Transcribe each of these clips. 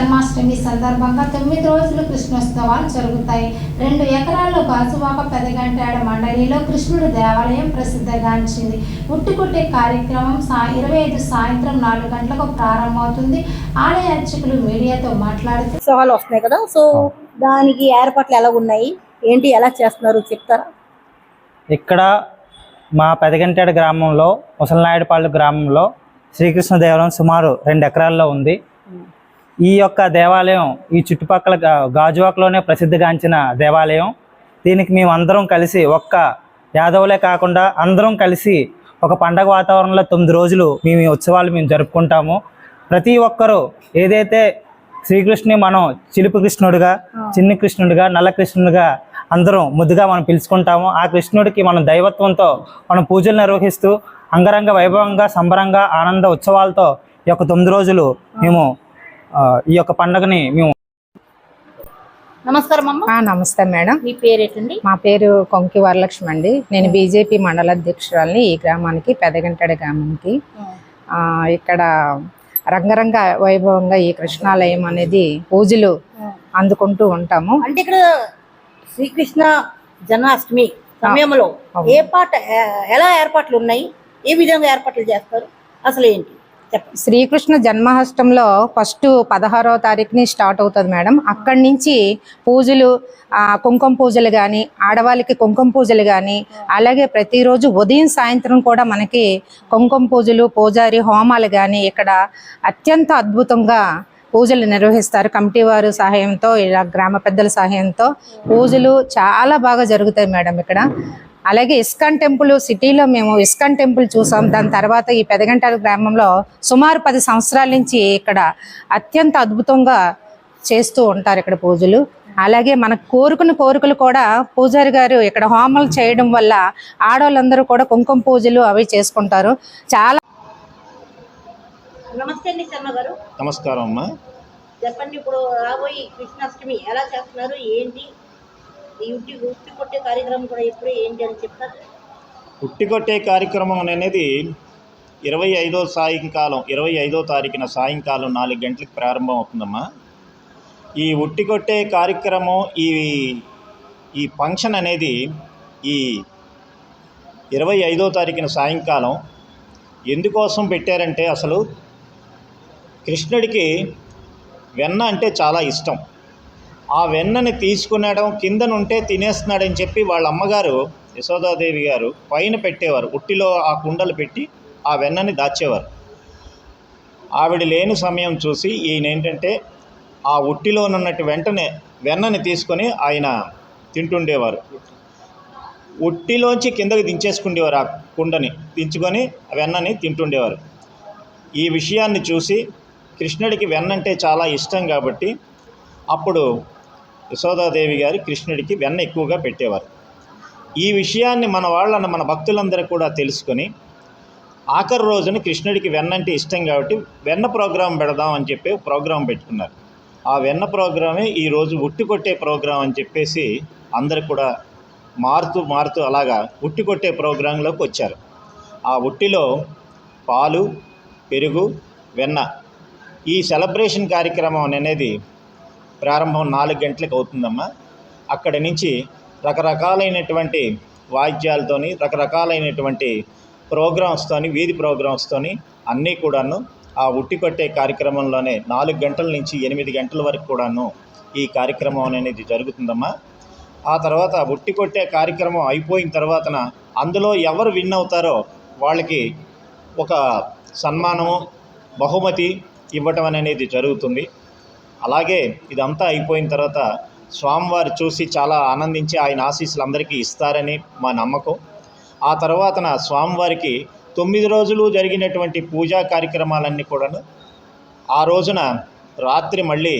జన్మాష్టమి సందర్భంగా తొమ్మిది రోజులు కృష్ణోత్సవాలు జరుగుతాయి. రెండు ఎకరాల్లో గాజువాక పెదగంటాడ మండలిలో కృష్ణుడి దేవాలయం ప్రసిద్ధిగాంచింది. ఉట్టుకొట్టే కార్యక్రమం సా ఇరవై ఐదు సాయంత్రం నాలుగు గంటలకు ప్రారంభమవుతుంది. ఆలయ అర్చకులు మీడియాతో మాట్లాడుతూ ఉత్సవాలు వస్తున్నాయి కదా సో దానికి ఏర్పాట్లు ఎలా ఉన్నాయి? ఏంటి ఎలా చేస్తున్నారు? చెప్తారా? ఇక్కడ మా పెదగంటేడు గ్రామంలో ముసలనాయుడుపాళ్ళు గ్రామంలో శ్రీకృష్ణ దేవాలయం సుమారు రెండు ఎకరాల్లో ఉంది. ఈ యొక్క దేవాలయం ఈ చుట్టుపక్కల గాజువాకలోనే ప్రసిద్ధిగాంచిన దేవాలయం. దీనికి మేము అందరం కలిసి ఒక్క యాదవులే కాకుండా అందరం కలిసి ఒక పండగ వాతావరణంలో తొమ్మిది రోజులు మేము ఈ ఉత్సవాలు మేము జరుపుకుంటాము. ప్రతి ఒక్కరూ ఏదైతే శ్రీకృష్ణుని మనం చిలుపు కృష్ణుడిగా చిన్ని కృష్ణుడిగా నల్ల కృష్ణుడిగా అందరం ముద్దుగా మనం పిలుచుకుంటాము. ఆ కృష్ణుడికి మనం దైవత్వంతో మనం పూజలు నిర్వహిస్తూ అంగరంగ వైభవంగా సంబరంగా ఆనంద ఉత్సవాలతో ఈ యొక్క తొమ్మిది రోజులు మేము ఈ యొక్క పండుగని మేము నమస్కారం అమ్మ. ఆ, నమస్తే మేడం. మీ పేరేటండి మా పేరు కొంకి వరలక్ష్మి అండి. నేను బీజేపీ మండల అధ్యక్షురాలని ఈ గ్రామానికి పెదగంటడ గ్రామానికి ఆ, ఇక్కడ రంగరంగ వైభవంగా ఈ కృష్ణాలయం అనేది పూజలు అందుకుంటూ ఉంటాము. అంటే ఇక్కడ శ్రీకృష్ణ జన్మాష్టమి సమయంలో ఏ పాట ఎలా ఏర్పాట్లు ఉన్నాయి? ఏ విధంగా ఏర్పాట్లు చేస్తారు? అసలు ఏంటి? శ్రీకృష్ణ జన్మాష్టంలో ఫస్ట్ పదహారవ తారీఖుని స్టార్ట్ అవుతుంది మేడం. అక్కడి నుంచి పూజలు కుంకుమ పూజలు కానీ ఆడవాళ్ళకి కుంకుమ పూజలు కానీ అలాగే ప్రతిరోజు ఉదయం సాయంత్రం కూడా మనకి కుంకుమ పూజలు పూజారి హోమాలు కానీ ఇక్కడ అత్యంత అద్భుతంగా పూజలు నిర్వహిస్తారు. కమిటీ వారు సహాయంతో ఇలా గ్రామ పెద్దల సహాయంతో పూజలు చాలా బాగా జరుగుతాయి మేడం ఇక్కడ. అలాగే ఇస్కాన్ టెంపుల్ సిటీలో మేము ఇస్కాన్ టెంపుల్ చూసాం. దాని తర్వాత ఈ పెదగంటాల గ్రామంలో సుమారు పది సంవత్సరాల నుంచి ఇక్కడ అత్యంత అద్భుతంగా చేస్తూ ఉంటారు ఇక్కడ పూజలు. అలాగే మనకు కోరుకున్న కోరికలు కూడా పూజారి గారు ఇక్కడ హోమాలు చేయడం వల్ల ఆడవాళ్ళందరూ కూడా కుంకుమ పూజలు అవి చేసుకుంటారు. చాలా నమస్తే అండి శర్మ గారు. నమస్కారం అమ్మా. చెప్పండి ఇప్పుడు రాబోయే కృష్ణాష్టమి ఎలా చేస్తున్నారు? ఏంటి? ఉట్టి ఉట్టి కొట్టే కార్యక్రమం కూడా ఏంటి అని చెప్తారు కార్యక్రమం అనేది ఇరవై ఐదో సాయంకాలం ఇరవై ఐదో తారీఖున సాయంకాలం నాలుగు గంటలకు ప్రారంభం అవుతుందమ్మా. ఈ ఉట్టి కొట్టే కార్యక్రమం ఈ ఈ ఫంక్షన్ అనేది ఈ ఇరవై ఐదో తారీఖున సాయంకాలం ఎందుకోసం పెట్టారంటే అసలు కృష్ణుడికి వెన్న అంటే చాలా ఇష్టం. ఆ వెన్నని తీసుకునడం కిందనుంటే తినేస్తున్నాడని చెప్పి వాళ్ళ అమ్మగారు యశోదాదేవి గారు పైన పెట్టేవారు. ఉట్టిలో ఆ కుండలు పెట్టి ఆ వెన్నని దాచేవారు. ఆవిడ లేని సమయం చూసి ఈయన ఏంటంటే ఆ ఉట్టిలో ఉన్నట్టు వెంటనే వెన్నని తీసుకొని ఆయన తింటుండేవారు. ఉట్టిలోంచి కిందకి దించేసుకుండేవారు ఆ కుండని దించుకొని వెన్నని తింటుండేవారు. ఈ విషయాన్ని చూసి కృష్ణుడికి వెన్నంటే చాలా ఇష్టం కాబట్టి అప్పుడు యశోదాదేవి గారు కృష్ణుడికి వెన్న ఎక్కువగా పెట్టేవారు. ఈ విషయాన్ని మన వాళ్ళను మన భక్తులందరూ కూడా తెలుసుకొని ఆఖరి రోజున కృష్ణుడికి వెన్న అంటే ఇష్టం కాబట్టి వెన్న ప్రోగ్రాం పెడదాం అని చెప్పి ప్రోగ్రాం పెట్టుకున్నారు. ఆ వెన్న ప్రోగ్రామే ఈరోజు ఉట్టి కొట్టే ప్రోగ్రాం అని చెప్పేసి అందరు కూడా మారుతూ మారుతూ అలాగా ఉట్టి కొట్టే ప్రోగ్రాంలోకి వచ్చారు. ఆ ఉట్టిలో పాలు పెరుగు వెన్న ఈ సెలబ్రేషన్ కార్యక్రమం అనేది ప్రారంభం నాలుగు గంటలకు అవుతుందమ్మా. అక్కడి నుంచి రకరకాలైనటువంటి వాయిద్యాలతోని రకరకాలైనటువంటి ప్రోగ్రామ్స్తోని వీధి ప్రోగ్రామ్స్తోని అన్నీ కూడాను ఆ ఉట్టి కొట్టే కార్యక్రమంలోనే నాలుగు గంటల నుంచి ఎనిమిది గంటల వరకు కూడాను ఈ కార్యక్రమం అనేది జరుగుతుందమ్మా. ఆ తర్వాత ఉట్టి కొట్టే కార్యక్రమం అయిపోయిన తర్వాతన అందులో ఎవరు విన్ అవుతారో వాళ్ళకి ఒక సన్మానము బహుమతి ఇవ్వటం అనేది జరుగుతుంది. అలాగే ఇదంతా అయిపోయిన తర్వాత స్వామివారు చూసి చాలా ఆనందించి ఆయన ఆశీస్సులు అందరికీ ఇస్తారని మా నమ్మకం. ఆ తర్వాతన స్వామివారికి తొమ్మిది రోజులు జరిగినటువంటి పూజా కార్యక్రమాలన్నీ కూడాను ఆ రోజున రాత్రి మళ్ళీ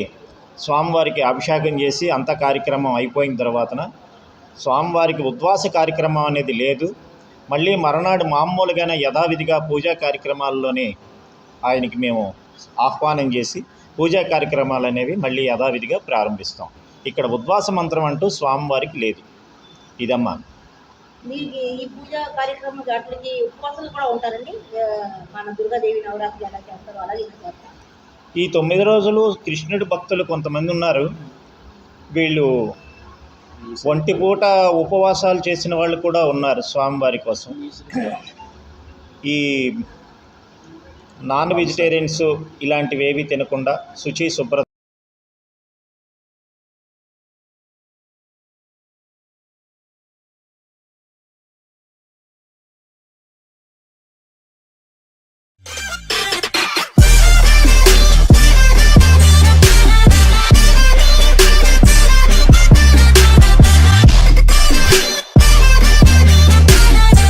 స్వామివారికి అభిషేకం చేసి అంత కార్యక్రమం అయిపోయిన తర్వాతన స్వామివారికి ఉద్వాస కార్యక్రమం అనేది లేదు. మళ్ళీ మరునాడు మామూలుగానే యథావిధిగా పూజా కార్యక్రమాల్లోనే ఆయనకి మేము ఆహ్వానం చేసి పూజా కార్యక్రమాలు అనేవి మళ్ళీ యథావిధిగా ప్రారంభిస్తాం. ఇక్కడ ఉద్వాస మంత్రం అంటూ స్వామివారికి లేదు. ఇదమ్మా. మీకు ఈ పూజ కార్యక్రమం వాటికి ఉపవాసాలు కూడా ఉంటారండి? ఆ, మన దుర్గాదేవి నవరాత్రి ఎలా చేస్తారో అలాగే ఇలా చేస్తారు. ఈ తొమ్మిది రోజులు కృష్ణుడి భక్తులు కొంతమంది ఉన్నారు. వీళ్ళు ఒంటి పూట ఉపవాసాలు చేసిన వాళ్ళు కూడా ఉన్నారు స్వామివారి కోసం. ఈ నాన్ వెజిటేరియన్స్ ఇలాంటివి ఏవి తినకుండా శుచి శుభ్రత